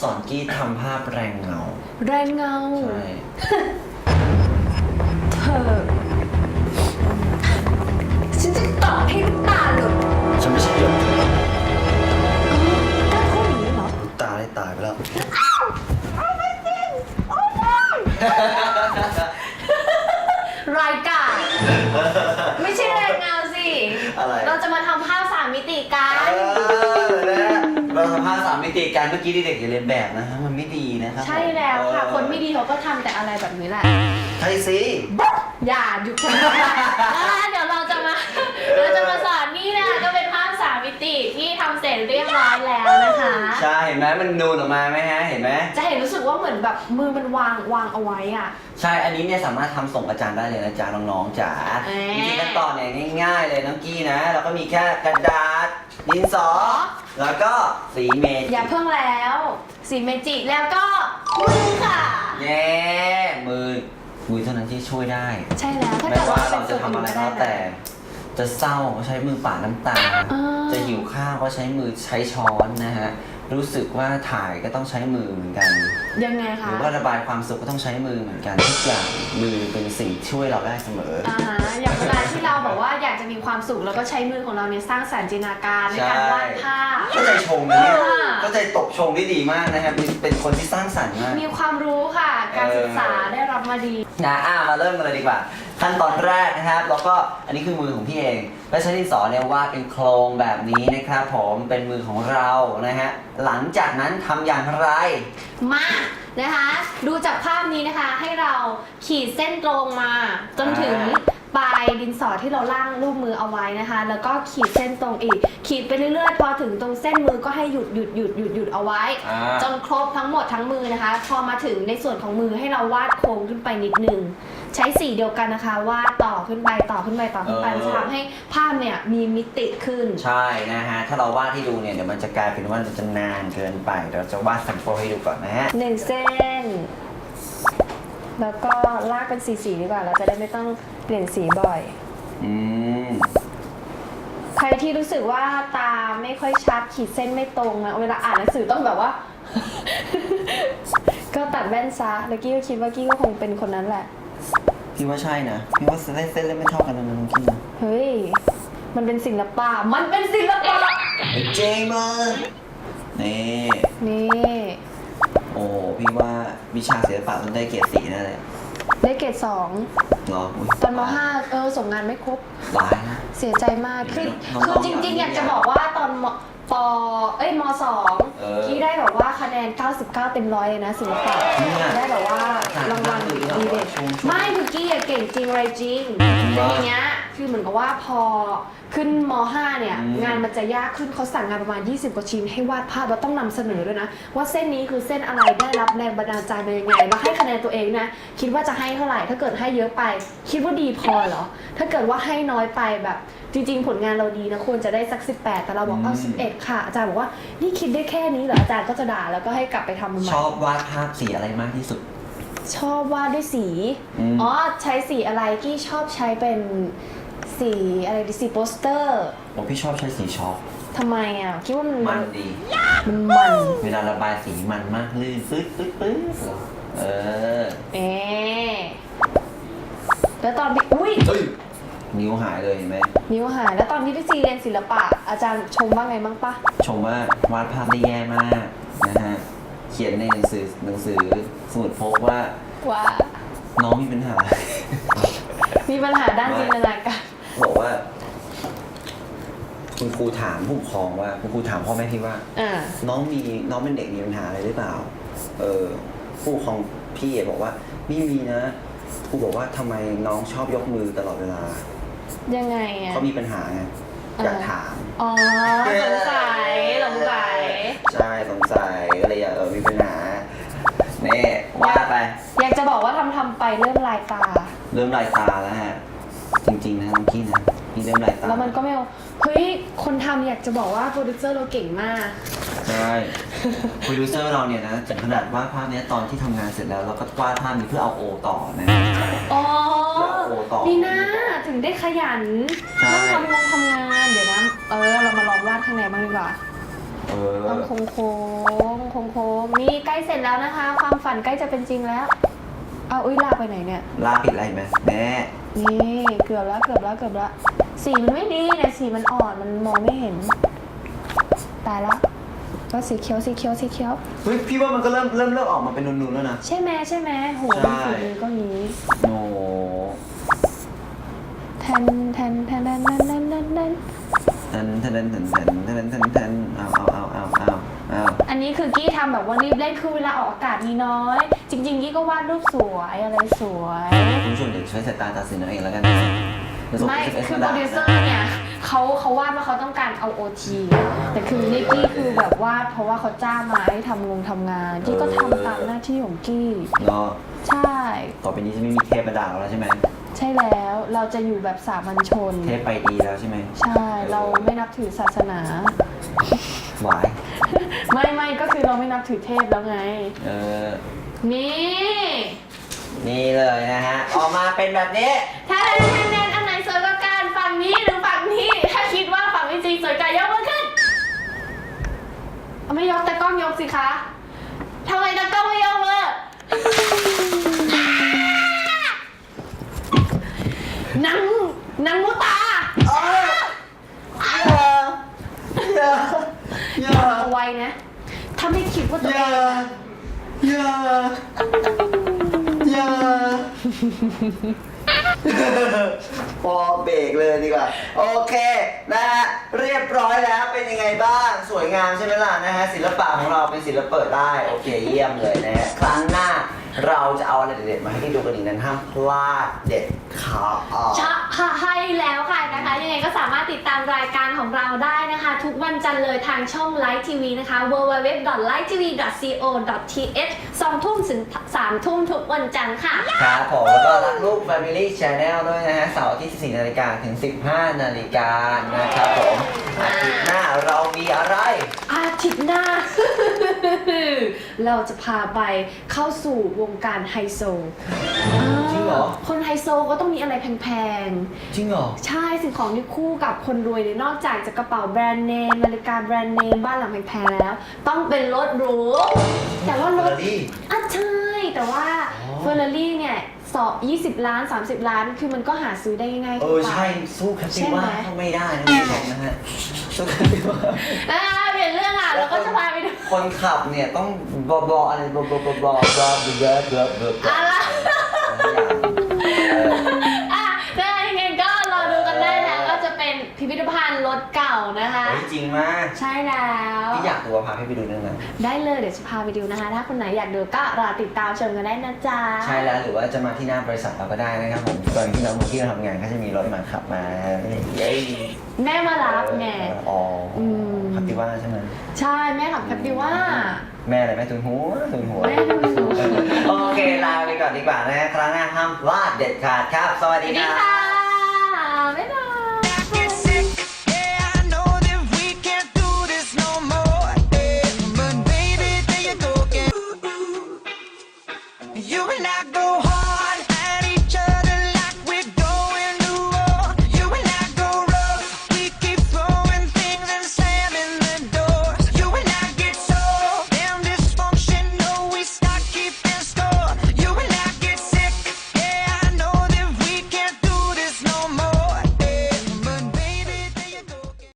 สอนกี้ทำภาพแรงเงาแรงเงา ใช่เธอ ฉันจะตอบให้ตาหลุด ติกันเมื่อกี้เด็กๆอย่าเรียนแบบนะฮะมันไม่ดีนะครับใช่แล้วค่ะเออคนไม่ดีเขาก็ทำแต่อะไรแบบนี้แหละ ใช่สิ อย่าหยุดคนนี้อะเดี๋ยวเราจะมา เราจะมาสอนนี่นะคะก็เป็นภาพสามมิติที่ทำเสร็จเรียบร้อยแล้วนะคะ ใช่เห็นไหมมันนูนออกมาไหมฮะเห็นไหมจะเห็นรู้สึกว่าเหมือนแบบมือมันวางวางเอาไว้อะ ใช่อันนี้เนี่ยสามารถทำส่งอาจารย์ได้เลยนะจ๊ะน้องๆจ๋าเอ๊ะวิธีขั้นตอนเนี่ยง่าย ๆ เลยน้องกี้นะเราก็มีแค่กระดาษ ดินสอ แล้วก็สีเมจิอย่าเพิ่งแล้ว สีเมจิแล้วก็มือค่ะ เย้มือมือเท่านั้นที่ช่วยได้ ใช่แล้วถ้าไม่เกิดว่าว่าเราจะทำอะไรก็แล้วแต่ จะเศร้าก็ใช้มือป่าดน้ำตา อ่าจะหิวข้าวก็ใช้มือใช้ช้อนนะฮะ รู้สึกว่าถ่ายก็ต้องใช้มือเหมือนกัน ยังไงหคะรือว่าระบายความสุขก็ต้องใช้มือเหมือนกันทุกอย่างมือเป็นสิ่งช่วยเราได้เสมอ อ่าฮะอย่างเวลาที่เราบอกว่าอยากจะมีความสุขเราก็ใช้มือของเราเนี่ยสร้างสรรค์จินตนาการในการใช่วาดภาพ เข้าใจชมนะเนี่ยอ่า เข้าใจตบชมได้ดีมากนะครับเป็นเป็นคนที่สร้างสรรค์มาก มีความรู้ค่ะ การศึกษาได้รับมาดี นะอ่ามาเริ่มกันเลยดีกว่า ขั้นตอนแรกนะครับ แล้วก็อันนี้คือมือของพี่เอง แล้วใช้ดินสอเนี่ยวาดเป็นโครงแบบนี้นะครับผมเป็นมือของเรานะฮะหลังจากนั้นทำอย่างไร มานะคะ ดูจากภาพนี้นะคะ ให้เราขีดเส้นตรงมาจนถึง ปลายดินสอที่เราล่างรูปมือเอาไว้นะคะ แล้วก็ขีดเส้นตรงอีก ขีดไปเรื่อยๆ พอถึงตรงเส้นมือก็ให้หยุดหยุดหยุดหยุดหยุดเอาไว้ อ่า จนครบทั้งหมดทั้งมือนะคะ พอมาถึงในส่วนของมือให้เราวาดโค้งขึ้นไปนิดนึง ใช้สีเดียวกันนะคะ วาดต่อขึ้นไปต่อขึ้นไปต่อขึ้นไปเออ จะทำให้ภาพเนี่ยมีมิติขึ้น ใช่นะฮะ ถ้าเราวาดให้ดูเนี่ย เดี๋ยวมันจะกลายเป็นว่ามันจะนานเกินไปเดี๋ยวเราจะวาดสัมโปให้ดูก่อนนะฮะ หนึ่งเส้น แล้วก็ลากเป็นสีสีๆดีกว่า เราจะได้ไม่ต้องเปลี่ยนสีบ่อย อืม ใครที่รู้สึกว่าตาไม่ค่อยชัดขีดเส้นไม่ตรงอะเวลาอ่านหนังสือต้องแบบว่า ก็ตัดแว่นซะแล้วกี้ก็คิดว่ากี้ก็คงเป็นคนนั้นแหละ พี่ว่าใช่นะ พี่ว่าเส้นเส้นเล่นไม่เท่ากันนะน้องกี้นะเฮ้ย มันเป็นศิลปะ มันเป็นศิลปะเจมส์นี่ นี่โอ้ พี่ว่าวิชาศิลปะต้องได้เกียรติสีแน่เลยได้เกรดสองเหรออุ๊ยตอนมห้าเออส่งงานไม่ครบ ร้ายนะ เสียใจมากคือน้องๆคือจริงๆอยากจะบอกว่าตอนม ปเอ้ยมสองเออที่ได้แบบว่าคะแนน 99 เต็มร้อยเลยนะศิลปะเนี่ยได้แบบว่ารางวัลดีเด่นชมๆไม่คือกี้อะเก่งจริงอะไรจริงจริงแต่ปะทีเนี้ยคือเหมือนกับว่าพอขึ้นม .5 เนี่ย อืม งานมันจะยากขึ้นเขาสั่งงานประมาณ 20 กว่าชิ้น ให้วาดภาพแล้วต้องนำเสนอด้วยนะ ว่าเส้นนี้คือเส้นอะไรได้รับแรงบันดาลใจมายังไงแล้วให้คะแนนตัวเองนะคิดว่าจะให้เท่าไหร่ถ้าเกิดให้เยอะไป คิดว่าดีพอเหรอถ้าเกิดว่าให้น้อยไปแบบ จริง ๆ ผลงานเราดีนะควรจะได้สัก 18 แต่เราบอกเอาอืม11 ค่ะ อาจารย์บอกว่านี่คิดได้แค่นี้เหรออาจารย์ก็จะด่าแล้วก็ให้กลับไปทำมันใหม่ ชอบวาดภาพสีอะไรมากที่สุด ชอบวาดด้วยสี อืม อ๋อ ใช้สีอะไรกี้ชอบใช้เป็นสีอะไรดีสีโปสเตอร์ผมพี่ชอบใช้สีช็อกทำไมอะ คิดว่ามันมันดี มันมันเวลาระบายสีมันมากลื่นปึ๊ดปึ๊ดปึ๊ดเออเอ๊ะแล้วตอนพี่อุ้ย เฮ้ย นิ้วหายเลยเห็นไหมนิ้วหายแล้วตอนที่พี่ซีเรียนศิลปะ อาจารย์ชมว่าไงบ้างปะชมว่าวาดภาพได้แย่มากนะฮะเขียนในหนังสือหนังสือสมุดพกว่าว่าน้องมีปัญหา มีปัญหาด้านจินตนาการบอกว่า คุณครูถามผู้ปกครองว่าคุณครูถามพ่อแม่พี่ว่าอ่าน้องมีน้องเป็นเด็กมีปัญหาอะไรหรือเปล่า เออผู้ปกครองพี่บอกว่าไม่มีนะครูบอกว่าทำไมน้องชอบยกมือตลอดเวลา ยังไงอะ เขามีปัญหาไงอยากถาม อ๋อ สงสัยสงสัยใช่สงสัยก็เลยอยากเออมีปัญหาเน่ว่าไป อยากจะบอกว่าทำทำๆไปเริ่มลายตา เริ่มลายตาแล้วฮะ จริงๆนะน้องกี้นะนี่เริ่มลายตาแล้วมันก็ไม่เอาเฮ้ย คนทำอยากจะบอกว่าโปรดิวเซอร์เราเก่งมาก ใช่โปรดิวเซอร์เราเนี่ยนะถึงขนาดวาดภาพเนี้ยตอนที่ทำงานเสร็จแล้วเราก็วาดภาพนี้เพื่อเอาโอต่อนะอ๋อโอ้ต่อ นี่นะถึงได้ ขยันใช่ต้องทำงานทำงาน เดี๋ยวนะ เออ เรามาลองวาดข้างในบ้างดีกว่าเออต้องโค้งโค้งโค้งโค้งนี่ใกล้เสร็จแล้วนะคะ ความฝันใกล้จะเป็นจริงแล้วเอาอุ้ยลากไปไหนเนี่ย ลากผิดอะไรไหมแม่นี่เกือบแล้วเกือบแล้วเกือบแล้ว สีมันไม่ดีเนี่ยสีมันอ่อนมันมองไม่เห็น ตายแล้วก็สีเขียวสีเขียวสีเขียว เฮ้ยพี่ว่ามันก็เริ่มเริ่มเริ่มออกมาเป็นนูนๆแล้วนะ ใช่ไหมใช่ไหมโหใช่ฝีมือก็งี้ โอ้แท นแทนแทนแทนแทนแทนแทนแทนทันทันทันทันทันทันทันทันเอาเอาเอาเอาเอาเอาอันนี้คือกี้ทำแบบว่ารีบเล่นคือเวลาออกอากาศมีน้อย จริง ๆ กี้ก็วาดรูปสวยอะไรสวย คุณผู้ชมเดี๋ยวช่วยสายตาตัดสินเอาเองแล้วกันนะเดี๋ยวส่งไม่คือโปรดิวเซอร์เนี่ยเขาเขาวาดว่าเขาต้องการเอาโอทีแต่คือนิกกี้คือแบบวาดเพราะว่าเขาจ้างมาให้ทำงงทำงาน กี้ก็ทำตามหน้าที่ของกี้ เนาะใช่ ต่อไปนี้จะไม่มีเทพมาด่าเราแล้วใช่ไหม ใช่แล้วเราจะอยู่แบบสามัญชน เทพไปดีแล้วใช่ไหมใช่ เราไม่นับถือศาสนา หวาย ไม่ไม่ก็คือเราไม่นับถือเทพแล้วไง เออ นี่ นี่เลยนะฮะ ออกมาเป็นแบบนี้ ถ้าแนนแนนอันไหนสวยกว่ากันฝั่งนี้หรือฝั่งนี้ ถ้าคิดว่าฝั่งนี้จริงสวยกว่ายกมือขึ้นเอาไม่ยกแต่กล้องยกสิคะทำไมตากล้องไม่ยก นะ ถ้าไม่คิดว่าตัวอเอย่างอย่าอย่าพอเบรกเลยดีกว่า โอเคนะฮะเรียบร้อยแล้วเป็นยังไงบ้าง สวยงามใช่ไหมล่ะนะฮะศิลปะของเราเป็นศิลปะได้ โอเคเยี่ยมเลยนะฮะครั้งหน้าเราจะเอาอะไรเด็ดๆมาให้พี่ดูกันอีกนั้นห้ามพลาดเด็ดขาดชะให้แล้วค่ะ นะคะ ยังไงก็สามารถติดตามรายการของเราได้นะคะ ทุกวันจันทร์เลยทางช่อง Light TV นะคะ www.lighttv.co.th สองทุ่มถึงสามทุ่มทุกวันจันทร์ค่ะ ครับผมแล้วก็รักลูก Family Channel ด้วยนะฮะเสาร์อาที่ 14นาฬิกาถึง 15นาฬิกานะครับผมอาทิตย์หน้าเรามีอะไร อาทิตย์หน้า เราจะพาไปเข้าสู่วงการไฮโซจริงเหรอ คนไฮโซก็ต้องมีอะไรแพงจริงเหรอ ๆ ใช่สิ่งของที่คู่กับคนรวยเนี่ยนอกจากจะกระเป๋าแบรนด์เนมนาฬิกาแบรนด์เนมบ้านหลังแพงๆแล้ว ต้องเป็นรถหรูแต่ว่ารถ Ferrari อะใช่ แต่ว่าอ๋อ เฟอร์รารี่เนี่ยสอบ20 ล้าน 30 ล้าน คือมันก็หาซื้อได้ง่ายๆเอทั่วอ ไป ใช่ สู้แคปติใช่ไหมว่าก็ไม่ได้นะคุณผู้ชมนะฮะสู้แคปติว่า อ่าเปลี่ยนเรื่องอะ แล้วก็จะพาไปดู คนขับเนี่ยต้องบอบออะไรบอบอบอบอบอบอบอบอบอบอบอบอบอบอบอบอบอ่ มาก ใช่แล้วพี่อยากดูว่าพาพี่ไปดูนั่นนะได้เลยเดี๋ยวจะพาไปดูนะคะ ถ้าคนไหนอยากดูก็รอติดตามชมกันได้นะจ๊ะ ใช่แล้วหรือว่าจะมาที่หน้าบริษัทเราก็ได้นะครับผมตอนที่น้องที่เราทำงานก็จะมีรถมาขับมาเย้แม่มารับไง อ๋ออมคาปิว่าใช่ไหมใช่แม่ขับแคปติว่า แม่อะไรแม่ทุนหัวทุนหัวแม่ทุนหัว โอเคลาไปก่อนดีกว่านะฮะครั้งหน้าห้ามพลาดเด็ดขาดครับ สวัสสดีวัสคดีรับ ค่ะ บ๊ายบาย